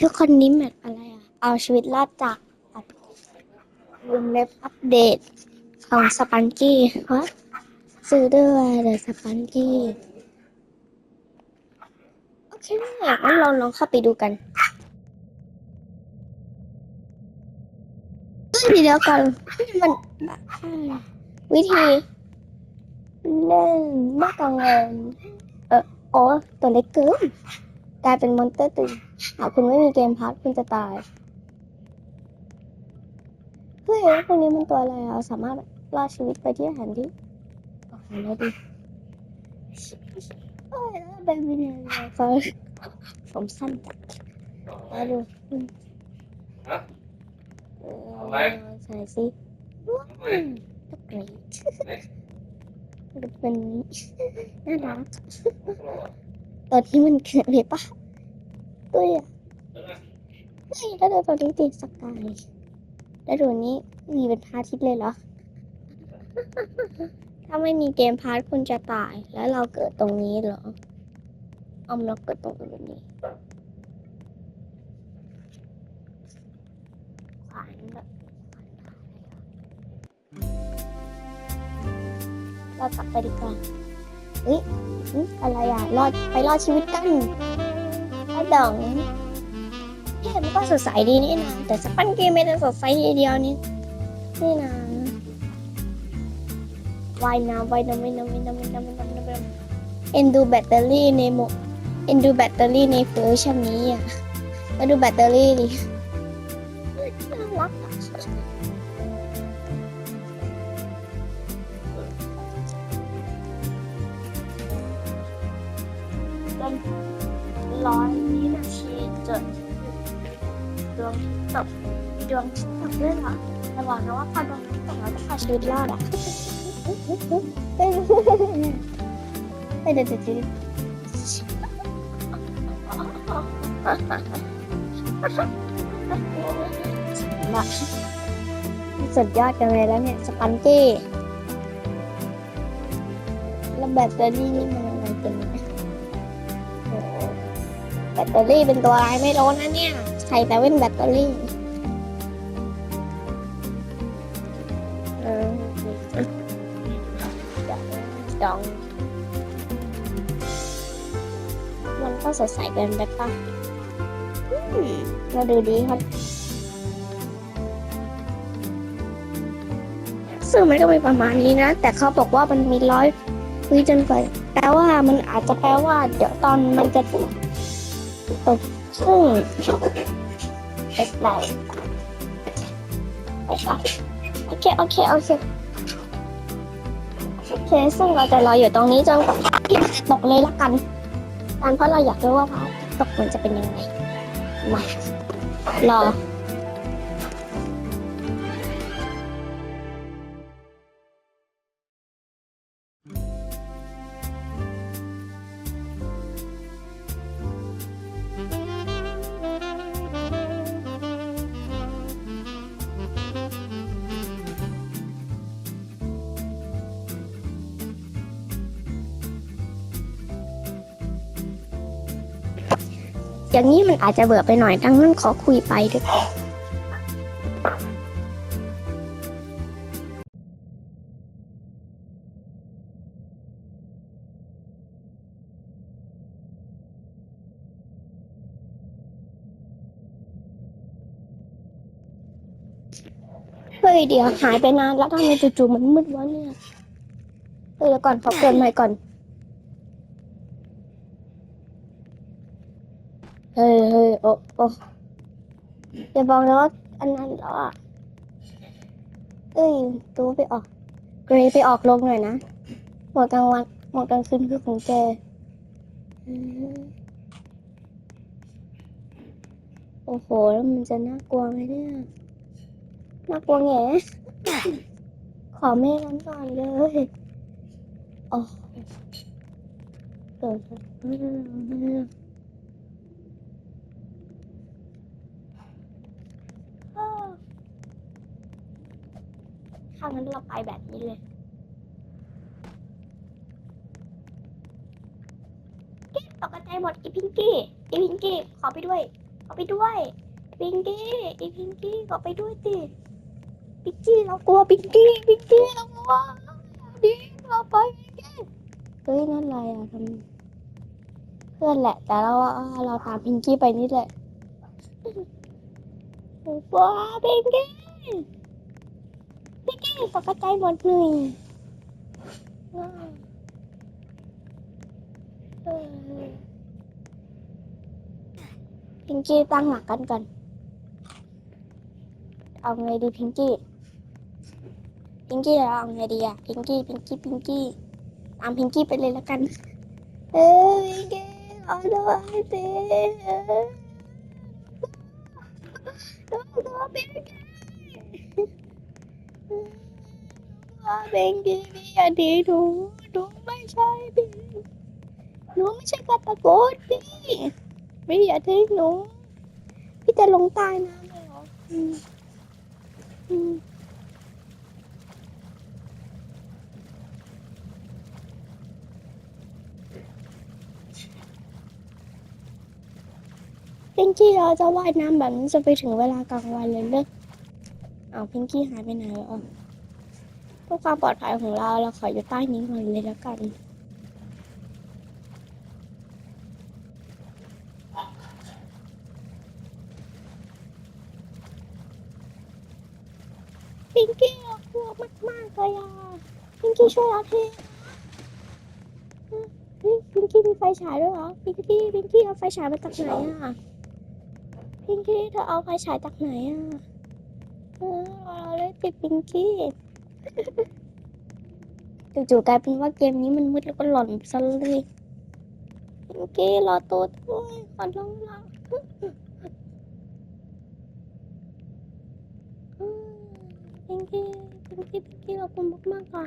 ทุกคนนี้แมทอะไรอะเอาชีวิตรอดจากวงเล็บอัปเดตของสปันกี้วะซื้อด้วยเดอะสปันกี้โอเคงั้นเราลองเข้าไปดูกันเฮ้ยเดี๋ยวก่อนมันวิธีเล่นไม่กังวลเออโอ้ตัวเล็กเกิน กลายเป็นมอนเตอร์ตื่นหากคุณไม่มีเกมพัทคุณจะตาย เฮ้ยพวกนี้มันตัวอะไรอะสามารถรอดชีวิตไปที่แผนที่โอ้โหแล้วดิเฮ้ยแล้วแบบนี้เนี่ยเขาผมสั้นจัดแล้วดูฮะเออทำไมใส่สิว้าวตะเกรดดูเป็นน่ารักตอนที่มันเกิดเลยปะ ตัวอะเฮ้ยแล้วดูตรงนี้ติดสกายแล้วดูนี้มีเป็นพระอาทิตเลยเหรอ ถ้าไม่มีเกมพาร์ทคุณจะตาย แล้วเราเกิดตรงนี้เหรอเอมเราเกิดตรงนี้ขวานแบบเรากลับไปดีกว่าเฮ้ยอะไรอะ รอดไปรอดชีวิตกัน แล้วดองเกมก็สดใสดีนี่นะแต่สปันเกมไม่ได้สดใสทีเดียวนี่นี่นะวายน้ำวายน้ำวายน้ำวายน้ำวายน้ำวายน้ำวายน้ำเอ็นดูแบตเตอรี่ในโมเอ็นดูแบตเตอรี่ในเฟอร์ชันนี้อะมาดูแบตเตอรี่ดิน่ารักอะ ร้อยวินาทีจนดวงตกดวงตกด้วยเหรอแต่บอกนะว่าพอดวงตกแล้วจะพาชีวิตรอดอะเฮ้ยเดี๋ยวเดี๋ยวเดี๋ยวมาสุดยอดกันเลยแล้วเนี่ย สปันกี้แล้วแบตเตอรี่นี่มัน ตเตอรี่เป็นตัวอะไรไม่รู้นะเนี่ยใส่แต่เว้นแบตเตอรี่เออดอง มันก็สดใสเกินไปป่ะมมาดูดีครับซึ่งมันก็มีประมาณนี้นะ แต่เขาบอกว่ามันมีร้อยวิจนไปแปลว่ามันอาจจะแปลว่า เดี๋ยวตอนมันจะ ตกซึ่งเป็นไปโอเค โอเค โอเค โอเค ซึ่งเราจะรออยู่ตรงนี้จนกว่าทิตย์จะตกเลยละกันกันเพราะเราอยากรู้ว่าพระตย์ตกมันจะเป็นยังไง มารอ อย่างนี้มันอาจจะเบื่อไปหน่อยดังนั้นขอคุยไปด้วยเฮ้ยเดี๋ยวหายไปนานแล้วทำไมจู่ๆมันมืดวะเนี่ยเฮ้ยก่อนขอเปลี่ยนใหม่ก่อน เฮ้ยเฮ้ยโอ้โอ้ อย่าบอกนะว่าอันนั้นแล้วอะเอ้ยตัวไปออก เกรย์ไปออกลงหน่อยนะหมดกลางวันหมดกลางคืนคือของแกอืมโอ้โห แล้วมันจะน่ากลัวไหมเนี่ย น่ากลัวแงขอแม่นั้นก่อนเลยโอ้เกิด ถ้างั้นเราไปแบบนี้เลยกิ๊ตกใจหมดอีพิงกี้อีพิงกี้ขอไปด้วย ขอไปด้วยพิงกี้อีพิงกี้เอไปด้วยสิพิงกี้เรากลัวพิงกี้พิงกี้เรากลัวดิเราไปพิงกี้เฮ้ยนั่นอะไรอะทำเพื่อนแหละ แต่เราเราตามพิงกี้ไปนี่แหละว้าพิงกี้ ตกใจหมดเลยพิงกี้ตั้งหลักกันก่อน เอาไงดีพิงกี้พิงกี้เราเอาไงดีอะพิงกี้พิงกี้พิงกี้ตามพิงกี้ไปเลยแล้วกัน เอ้ยพิงกี้เอาด้วยสิเออเอาด้วพิงกี้ เอาพิงกี้พี่อยาดีหนูหนูไม่ใช่พี่หนูไม่ใช่กาตะโกนพี่ไม่อย่าทิ้งหนูพี่จะลงใต้น้ำเลยเหรออืมอืมพิงกี้เราจะว่ายน้ำแบบนี้จะไปถึงเวลากลางวันเลยเลิกเอาพิงกี้หายไปไหนแล้วอะ พื่อความปลอดภัยของเราเราขออยู่ใต้นี้ก่อนเลยแล้วกัน พิงกี้เรากลัวมากๆเลยอะพิงกี้ช่วยเราทีพิงกี้มีไฟฉายด้วยเหรอพิงกี้พิงกี้เอาไฟฉายมาจากไหนอะพิงกี้เธอเอาไฟฉายจากไหนอะเออเราเลยติดพิงกี้ จู่ๆกลายเป็นว่าเกมนี้มันมืดแล้วก็หล่อนซะเลยพิงกี้รอตัวด้วยขอร้องละอืมพิงกี้พิงกี้พิงกี้เรากลัวมากๆอะ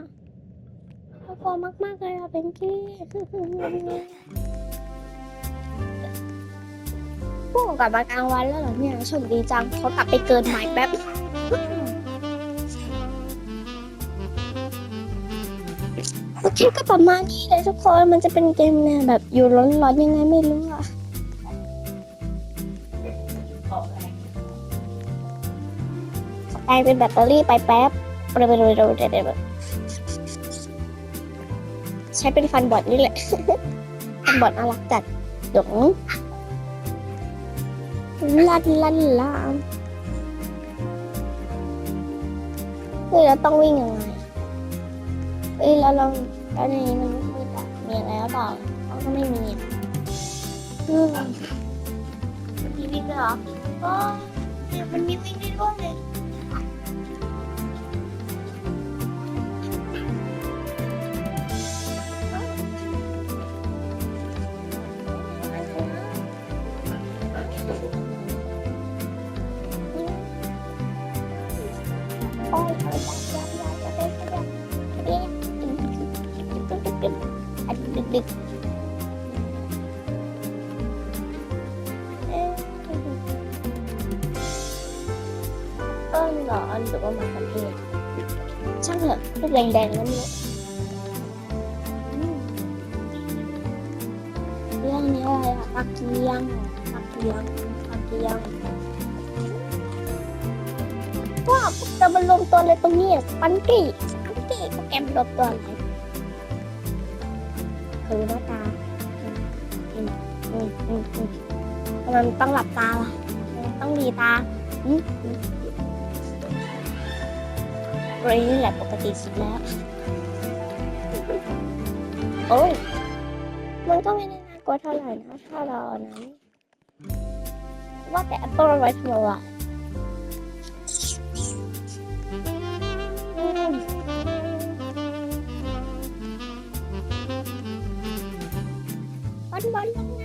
เรากลัวมากๆเลยอะพิงกี้พวกกลับมากลางวันแล้วเหรอเนี่ยโชคดีจังเขากลับไปเกินหมายแป๊บ โอเคก็ประมาณนี้เลยทุกคนมันจะเป็นเกมเนี่ยแบบอยู่ร้อนๆยังไงไม่รู้อะแปลงเป็นแบตเตอรี่ไปแป๊บเร็วๆเร็วๆเร็วๆเร็วใช้เป็นฟันบอดนี่แหละ ฟันบอดน่ารักจัดหยงลันลันลาเฮ้ยเราต้องวิ่งยังไงเฮ้ยแล้วเรา แล้วในนี้มันมืดอะมีอะไรหรือเปล่าเราก็ไม่มีอะอืมมีวิ่งด้วยเหรออ๋อเนี่ยมันมีวิ่งได้ด้วยเลยโช่างเถอะลูกแดงๆนั่นเนี่ยเรื่องนี้อะไรอะปักเกียงปักเกียงปักเกียงว้าวพวกเรามารวมตัวเลยตรงนี้สปันกี้สปันกี้พวกแกรมารวมตัวอะไรคือหน้าตาอืมอืมอืมอืมมันต้องหลับตาล่ะต้องดีตาอืม อืมเรนนี่แหละปกติสุดแล้ว โอ้ยมันก็ไม่ได้น่ากลัวเท่าไหร่นะ ถ้าเราเอานั้น ว่าแต่แอปเปิลไว้ทำอะไรอืมบอลบอลลงน้ำไม่ได้น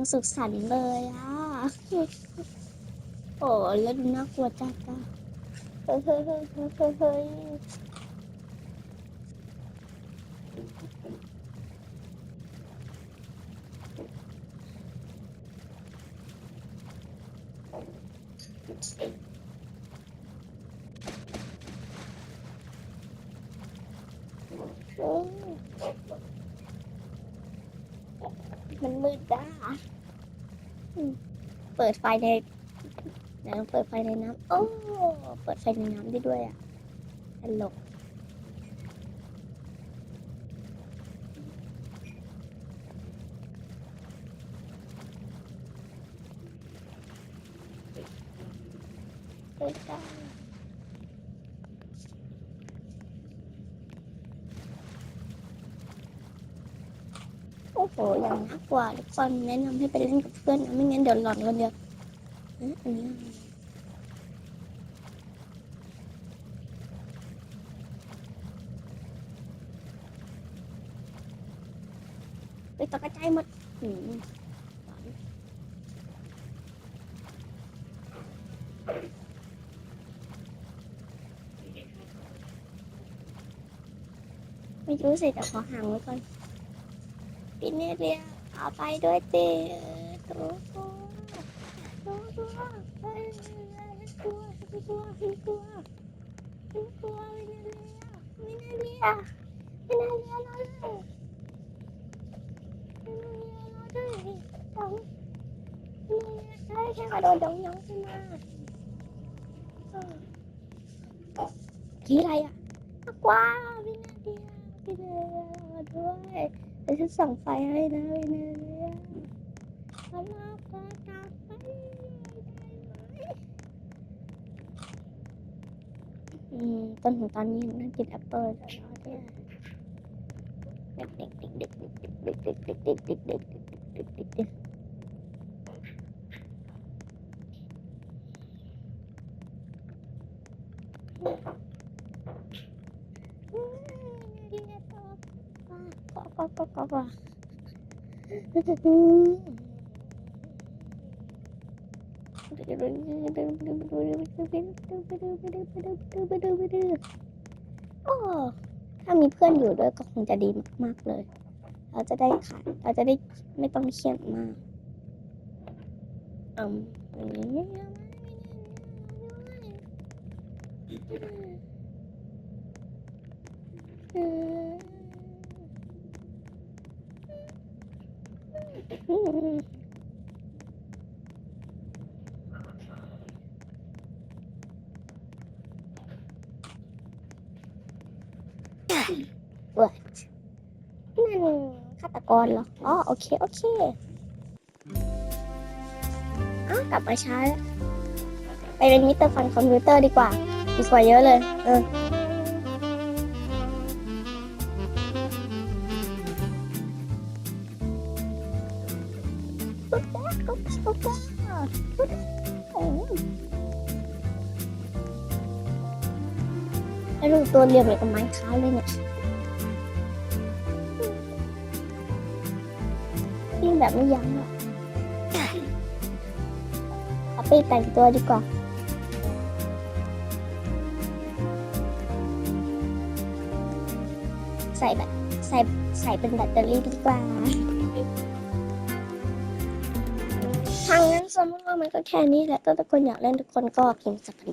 งสุขสันต์เลยอะ โอ้แล้วดูน่ากลัวจังจ้ะเฮ้ยเฮ้ยเฮ้ยเฮ้ยเฮ้ยเฮ้ย มืดจ้าเปิดไฟในไหนลองเปิดไฟในน้ำโอ้ เปิดไฟในน้ำได้ด้วยอะตลกเปิดจ้า โอ้โหอย่างน่ากลัวทุกคนแนะนำให้ไปเล่นกับเพื่อนนะไม่งั้นเดี๋ยวหลอนคนเดียวเอ๊ะอันนี้ไปตกใจหมดหืมไม่รู้สิแต่ขอห่างไว้ก่อน พี่เนเรียเอาไปด้วยตีตัวตัวตัวตัวตัวตัวตัวตัวตัวไม่น่าเรียไม่น่าเรียไม่น่าเรียเราเลยใช่แค่กระโดดยองยองขึ้นมากี่อะไรอะว้าววินาเดียวินาเดียด้วย ดี๋ยวฉันส่องไฟให้นะวินาเดียทำมาเปิดตาไฟได้ไหมอืมจนถึงตอนนี้นั่งกินแอปเปิ้ลแล้วเนี่ยเด็กเด็กเด็กเด็กเด็กเด็กเด็กเด็กเด็กเด็กเด็กเด็ก เด็กเด็กก็ก็ก็ก็โอ้ถ้ามีเพื่อนอยู่ด้วยก็คงจะดีมาก ๆ เลย เราจะได้ขายเราจะได้ไม่ต้องเครียดมากอืมอืม อืมเวิดนั่นฆาตกรเหรอ อ๋อ โอเค โอเคอ้ากลับมาช้าไปเป็นมิสเตอร์ฟันคอมพิวเตอร์ดีกว่า ดีกว่าเยอะเลย เออ เรียบเลยกับไม้เท้าเลยเนี่ยวิ่งแบบไม่ยั้งอะขอไปแต่งตัวดีกว่าใส่แบบใส่ใส่เป็นแบตเตอรี่ดีกว่าทางนั้นสมมติว่ามันก็แค่นี้แหละถ้าทุกคนอยากเล่นทุกคนก็พิมพ์สปริ